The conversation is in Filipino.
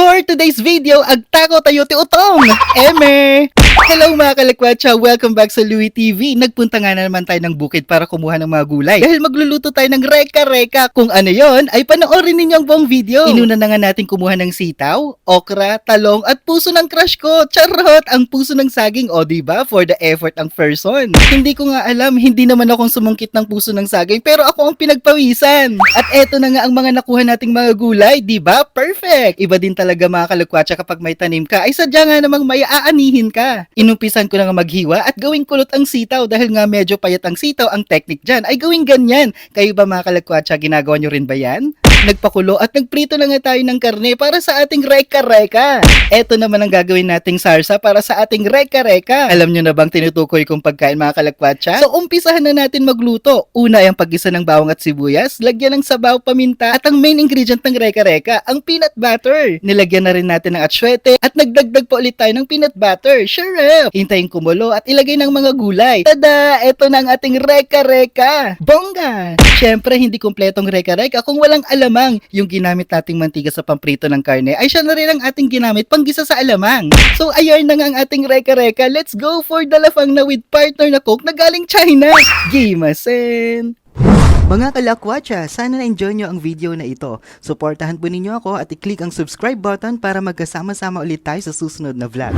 For today's video, agtako tayo ti utong. Eme! Hello mga kalakwatsa, welcome back sa Louie TV. Nagpunta nga na naman tayo ng bukid para kumuha ng mga gulay. Dahil magluluto tayo ng reka-reka. Kung ano yon, ay panoorin ninyo ang buong video. Inuna na nga natin kumuha ng sitaw, okra, talong, at puso ng crush ko. Charot! Ang puso ng saging, o diba? For the effort ang person. Hindi ko nga alam, hindi naman akong sumungkit ng puso ng saging, pero ako ang pinagpawisan. At eto na nga ang mga nakuha nating mga gulay, ba? Perfect! Iba din talaga mga kalakwatsa kapag may tanim ka, ay sadya nga namang may aanihin ka. Inumpisan ko na maghiwa at gawing kulot ang sitaw dahil nga medyo payat ang sitaw, ang technique dyan ay gawing ganyan. Kayo ba mga kalakwatsa, ginagawa nyo rin ba yan? Nagpakulo at nagprito na nga tayo ng karne para sa ating reka-reka. Eto naman ang gagawin nating sarsa para sa ating reka-reka. Alam nyo na bang tinutukoy kong pagkain mga kalakwatsa? So umpisahan na natin magluto. Una ay ang paggisa ng bawang at sibuyas, lagyan ng sabaw, paminta, at ang main ingredient ng reka-reka, ang peanut butter. Nilagyan na rin natin ng atsyete at nagdagdag pa ulit tayo ng peanut butter. Sure! Hintayin kumulo at ilagay ng mga gulay. Tada! Eto na ang ating reka-reka. Bongga! Siyempre, hindi kumpletong reka-reka kung walang alamang. Yung ginamit nating mantika sa pamprito ng karne ay siya na rin ang ating ginamit panggisa sa alamang. So, ayan na nga ang ating reka-reka. Let's go for dalafang na with partner na cook na galing China. Gimasen! Mga kalakwatsa, sana na-enjoy nyo ang video na ito. Suportahan po ninyo ako at i-click ang subscribe button para magkasama-sama ulit tayo sa susunod na vlog.